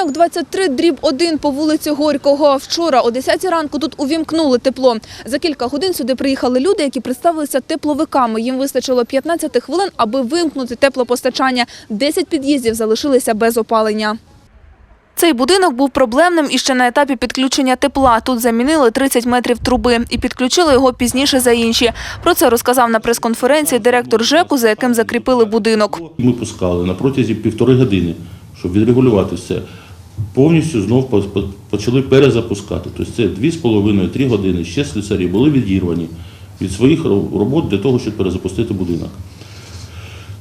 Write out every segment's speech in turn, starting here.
Будинок 23 дріб 1 по вулиці Горького. Вчора о 10 ранку тут увімкнули тепло. За кілька годин сюди приїхали люди, які представилися тепловиками. Їм вистачило 15 хвилин, аби вимкнути теплопостачання. 10 під'їздів залишилися без опалення. Цей будинок був проблемним іще на етапі підключення тепла. Тут замінили 30 метрів труби і підключили його пізніше за інші. Про це розказав на прес-конференції директор ЖЕКу, за яким закріпили будинок. Ми пускали на протязі півтори години, щоб відрегулювати все. Повністю знов по- по- почали перезапускати. Тобто це 2,5-3 години. Ще слюсарі були відірвані від своїх робот для того, щоб перезапустити будинок.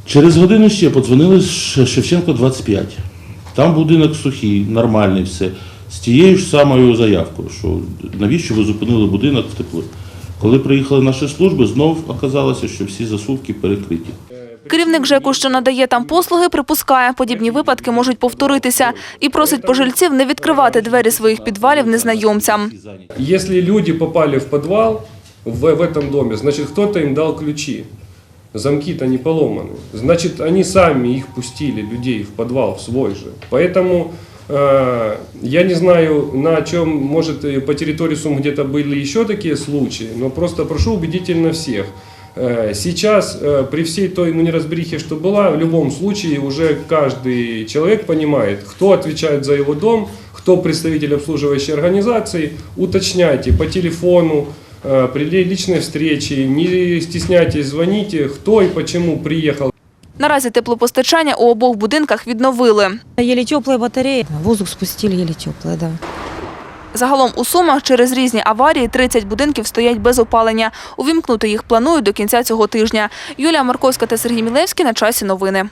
Через годину ще подзвонили з Шевченко 25. Там будинок сухий, нормальний все. З тією ж самою заявкою, що навіщо ви зупинили будинок в тепло. Коли приїхали наші служби, знов оказалося, що всі засувки перекриті. Керівник ЖЕКу, що надає там послуги, припускає, подібні випадки можуть повторитися і просить пожильців не відкривати двері своїх підвалів незнайомцям. Если люди попали в подвал в, в этом доме, значит кто-то им дал ключи. Замки-то не поломаны. Значит, они сами их пустили, людей, в подвал, в свой же. Поэтому э, я не знаю, на чем, может, и по территории Сум где-то были еще такие случаи, но просто прошу убедительно всех. Э, Сейчас, э, при всей той ну, неразберихе, что была, в любом случае уже каждый человек понимает, кто отвечает за его дом, кто представитель обслуживающей организации. Уточняйте по телефону, э, при личной встрече, не стесняйтесь, звоните, кто и почему приехал. Наразі теплопостачання у обох будинках відновили. Еле теплые батареи. Воздух спустили еле теплые, да. Загалом у Сумах через різні аварії 30 будинків стоять без опалення. Увімкнути їх планують до кінця цього тижня. Юлія Марковська та Сергій Мілевський на часі новини.